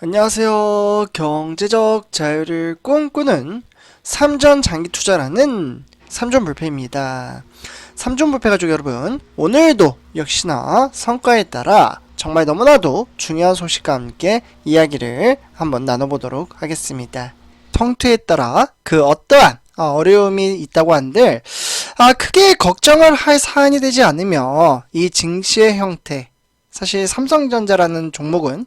안녕하세요. 경제적 자유를 꿈꾸는 삼전 장기 투자라는 삼전 불패입니다. 삼전 불패 가족 여러분, 오늘도 역시나 성과에 따라 정말 너무나도 중요한 소식과 함께 이야기를 한번 나눠보도록 하겠습니다. 성투에 따라 그 어떠한 아, 어려움이 있다고 한들 아, 크게 걱정을 할 사안이 되지 않으며 이 증시의 형태 사실 삼성전자라는 종목은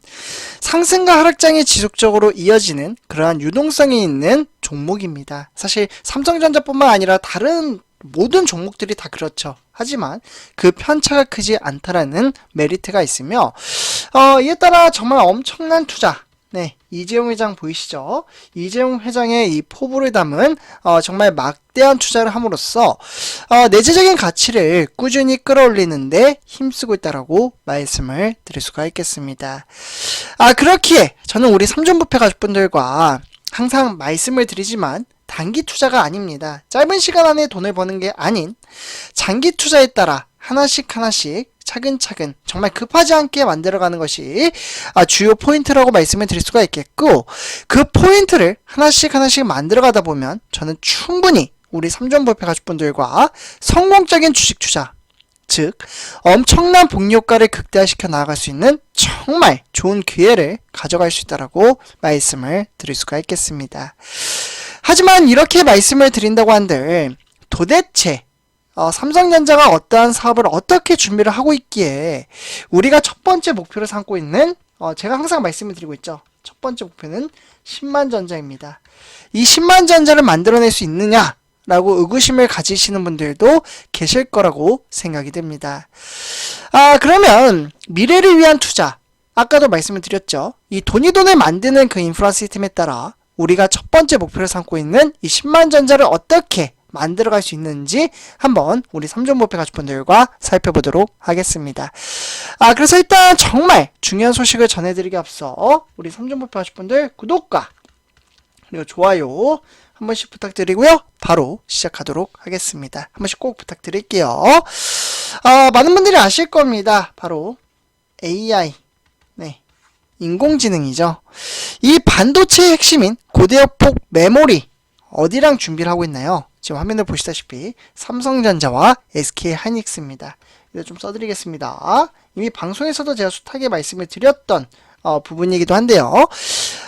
상승과 하락장이 지속적으로 이어지는 그러한 유동성이 있는 종목입니다. 사실 삼성전자뿐만 아니라 다른 모든 종목들이 다 그렇죠. 하지만 그 편차가 크지 않다라는 메리트가 있으며 어, 이에 따라 정말 엄청난 투자 네, 이재용 회장 보이시죠? 이재용 회장의 이 포부를 담은 어, 정말 막대한 투자를 함으로써 어, 내재적인 가치를 꾸준히 끌어올리는데 힘쓰고 있다라고 말씀을 드릴 수가 있겠습니다. 아 그렇기에 저는 우리 삼존부패 가족분들과 항상 말씀을 드리지만 단기 투자가 아닙니다. 짧은 시간 안에 돈을 버는 게 아닌 장기 투자에 따라 하나씩 하나씩 차근차근 정말 급하지 않게 만들어가는 것이 아, 주요 포인트라고 말씀을 드릴 수가 있겠고 그 포인트를 하나씩 하나씩 만들어가다 보면 저는 충분히 우리 삼전볼패 가족분들과 성공적인 주식 투자 즉 엄청난 복리 효과를 극대화시켜 나아갈 수 있는 정말 좋은 기회를 가져갈 수 있다라고 말씀을 드릴 수가 있겠습니다. 하지만 이렇게 말씀을 드린다고 한들 도대체 어, 삼성전자가 어떠한 사업을 어떻게 준비를 하고 있기에 우리가 첫 번째 목표를 삼고 있는 어, 제가 항상 말씀을 드리고 있죠. 첫 번째 목표는 10만 전자입니다. 이 10만 전자를 만들어낼 수 있느냐? 라고 의구심을 가지시는 분들도 계실 거라고 생각이 됩니다. 아, 그러면 미래를 위한 투자. 아까도 말씀을 드렸죠. 이 돈이 돈을 만드는 그 인프라 시스템에 따라 우리가 첫 번째 목표를 삼고 있는 이 10만 전자를 어떻게 만들어갈 수 있는지 한번 우리 삼존모패 가족분들과 살펴보도록 하겠습니다. 아 그래서 일단 정말 중요한 소식을 전해드리기 앞서 우리 삼존모패 가족분들 구독과 그리고 좋아요 한 번씩 부탁드리고요. 바로 시작하도록 하겠습니다. 한 번씩 꼭 부탁드릴게요. 아 많은 분들이 아실 겁니다. 바로 AI 네 인공지능이죠. 이 반도체의 핵심인 고대역폭 메모리 어디랑 준비를 하고 있나요? 지금 화면을 보시다시피 삼성전자와 SK 하이닉스입니다. 이거 좀 써드리겠습니다. 이미 방송에서도 제가 숱하게 말씀을 드렸던 어, 부분이기도 한데요.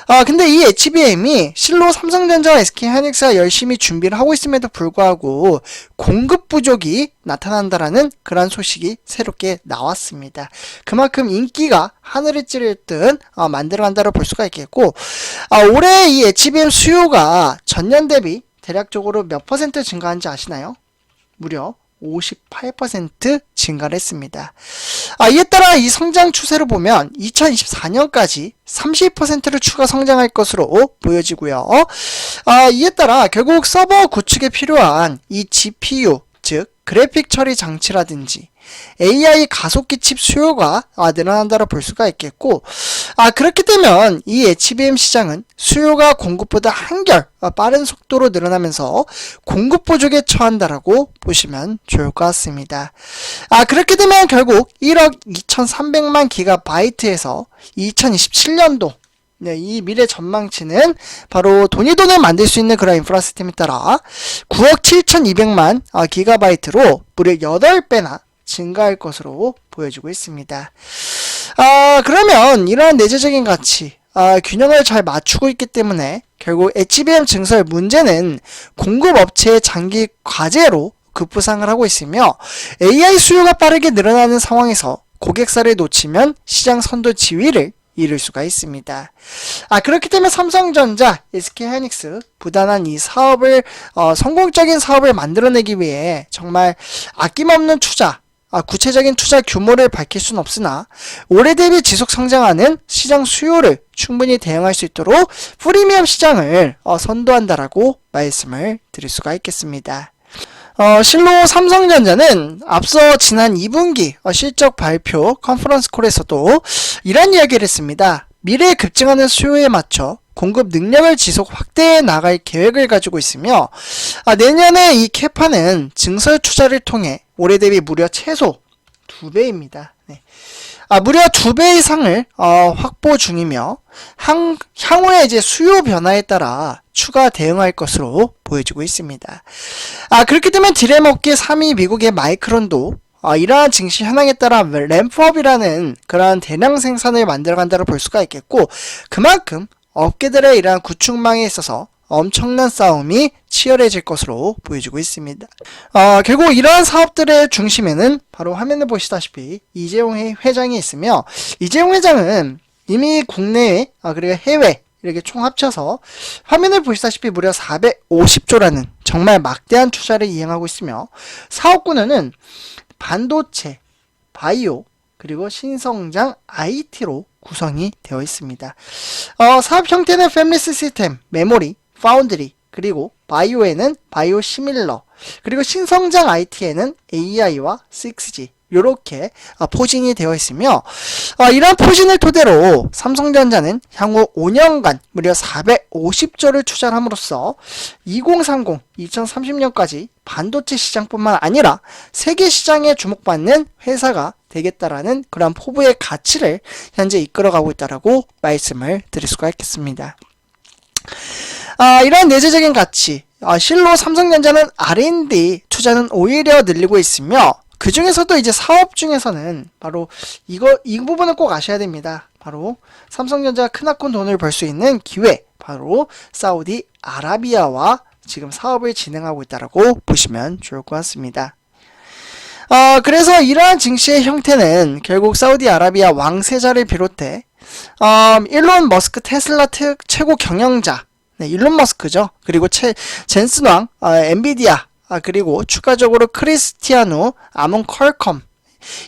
아, 근데 이 HBM이 실로 삼성전자와 SK 하이닉스가 열심히 준비를 하고 있음에도 불구하고 공급 부족이 나타난다라는 그런 소식이 새롭게 나왔습니다. 그만큼 인기가 하늘을 찌를 듯 어, 만들어간다고 볼 수가 있겠고 아, 올해 이 HBM 수요가 전년 대비 대략적으로 몇 퍼센트 증가한지 아시나요? 무려 58% 증가를 했습니다. 아, 이에 따라 이 성장 추세를 보면 2024년까지 30%를 추가 성장할 것으로 보여지고요. 아, 이에 따라 결국 서버 구축에 필요한 이 GPU, 즉 그래픽 처리 장치라든지 AI 가속기 칩 수요가 아, 늘어난다고 볼 수가 있겠고 아 그렇게 되면 이 HBM 시장은 수요가 공급보다 한결 아, 빠른 속도로 늘어나면서 공급 부족에 처한다라고 보시면 좋을 것 같습니다. 아 그렇게 되면 결국 1억 2,300만 기가바이트에서 2027년도 네, 이 미래 전망치는 바로 돈이 돈을 만들 수 있는 그런 인프라 시스템에 따라 9억 7,200만 아, 기가바이트로 무려 8배나 증가할 것으로 보여지고 있습니다. 아, 그러면 이러한 내재적인 가치, 아, 균형을 잘 맞추고 있기 때문에 결국 HBM 증설 문제는 공급 업체의 장기 과제로 급부상을 하고 있으며 AI 수요가 빠르게 늘어나는 상황에서 고객사를 놓치면 시장 선도 지위를 이룰 수가 있습니다. 아 그렇기 때문에 삼성전자, SK하이닉스 부단한 이 사업을 어, 성공적인 사업을 만들어내기 위해 정말 아낌없는 투자, 아, 구체적인 투자 규모를 밝힐 수는 없으나 올해 대비 지속 성장하는 시장 수요를 충분히 대응할 수 있도록 프리미엄 시장을 어, 선도한다라고 말씀을 드릴 수가 있겠습니다. 어, 실로 삼성전자는 앞서 지난 2분기 어, 실적 발표 컨퍼런스 콜에서도 이런 이야기를 했습니다. 미래에 급증하는 수요에 맞춰 공급 능력을 지속 확대해 나갈 계획을 가지고 있으며 아, 내년에 이 캐파는 증설 투자를 통해 올해 대비 무려 최소 두 배입니다. 네. 아, 무려 두배 이상을 어, 확보 중이며 향, 향후에 이제 수요 변화에 따라 추가 대응할 것으로 보여지고 있습니다. 아, 그렇기 때문에 업계 3위 미국의 마이크론도 어, 이러한 증시 현황에 따라 램프업이라는 그러한 대량 생산을 만들어간다고 볼 수가 있겠고 그만큼 업계들의 이러한 구축망에 있어서 엄청난 싸움이 치열해질 것으로 보여지고 있습니다. 어, 결국 이러한 사업들의 중심에는 바로 화면에 보시다시피 이재용 회- 회장이 있으며 이재용 회장은 이미 국내에 아, 그리고 해외 이렇게 총 합쳐서 화면을 보시다시피 무려 450조라는 정말 막대한 투자를 이행하고 있으며 사업군은 반도체, 바이오, 그리고 신성장 IT로 구성이 되어 있습니다. 어, 사업 형태는 패밀리스 시스템, 메모리, 파운드리, 그리고 바이오에는 바이오 시밀러, 그리고 신성장 IT에는 AI와 6G, 이렇게 포진이 되어 있으며 어, 이러한 포진을 토대로 삼성전자는 향후 5년간 무려 450조를 투자를 함으로써 2030, 2030년까지 반도체 시장뿐만 아니라 세계 시장에 주목받는 회사가 되겠다라는 그런 포부의 가치를 현재 이끌어가고 있다라고 말씀을 드릴 수가 있겠습니다. 아, 이러한 내재적인 가치, 아, 실로 삼성전자는 R&D 투자는 오히려 늘리고 있으며 그 중에서도 이제 사업 중에서는 바로 이거 이 부분은 꼭 아셔야 됩니다. 바로 삼성전자가 크나큰 돈을 벌 수 있는 기회, 바로 사우디 아라비아와 지금 사업을 진행하고 있다라고 보시면 좋을 것 같습니다. 어, 그래서 이러한 증시의 형태는 결국 사우디아라비아 왕세자를 비롯해 어, 일론 머스크 테슬라 태- 최고 경영자 네, 일론 머스크죠. 그리고 채, 젠슨 왕, 어, 엔비디아, 아, 그리고 추가적으로 크리스티아누, 아몬 컬컴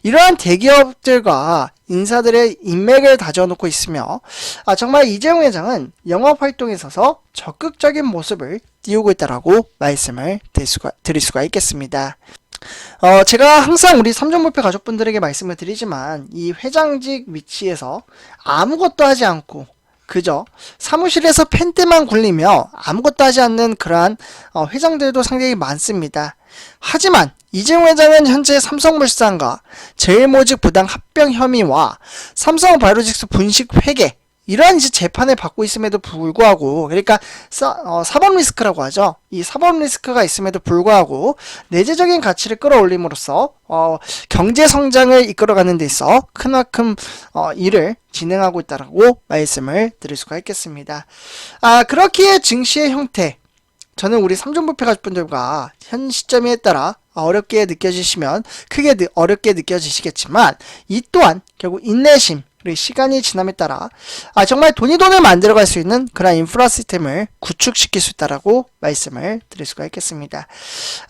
이러한 대기업들과 인사들의 인맥을 다져놓고 있으며 아, 정말 이재용 회장은 영업 활동에 있어서 적극적인 모습을 띄우고 있다라고 말씀을 드릴 수가, 드릴 수가 있겠습니다. 어, 제가 항상 우리 삼종불패 가족분들에게 말씀을 드리지만 이 회장직 위치에서 아무것도 하지 않고 그저 사무실에서 펜대만 굴리며 아무것도 하지 않는 그러한 어, 회장들도 상당히 많습니다. 하지만 이재용 회장은 현재 삼성물산과 제일모직 부당 합병 혐의와 삼성바이오로직스 분식 회계 이러한 이제 재판을 받고 있음에도 불구하고 그러니까 사, 어, 사법 리스크라고 하죠. 이 사법 리스크가 있음에도 불구하고 내재적인 가치를 끌어올림으로써 어, 경제 성장을 이끌어가는 데 있어 크나큰 어, 일을 진행하고 있다라고 말씀을 드릴 수가 있겠습니다. 아 그렇기에 증시의 형태 저는 우리 삼종부패 가족분들과 현 시점에 따라 어렵게 느껴지시면 크게 느- 어렵게 느껴지시겠지만 이 또한 결국 인내심 그리고 시간이 지남에 따라 아 정말 돈이 돈을 만들어갈 수 있는 그런 인프라 시스템을 구축시킬 수 있다라고 말씀을 드릴 수가 있겠습니다.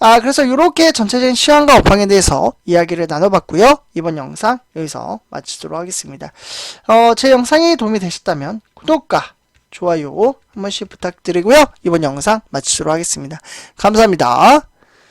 아 그래서 이렇게 전체적인 시황과 업황에 대해서 이야기를 나눠봤고요. 이번 영상 여기서 마치도록 하겠습니다. 어, 제 영상이 도움이 되셨다면 구독과 좋아요 한 번씩 부탁드리고요. 이번 영상 마치도록 하겠습니다. 감사합니다.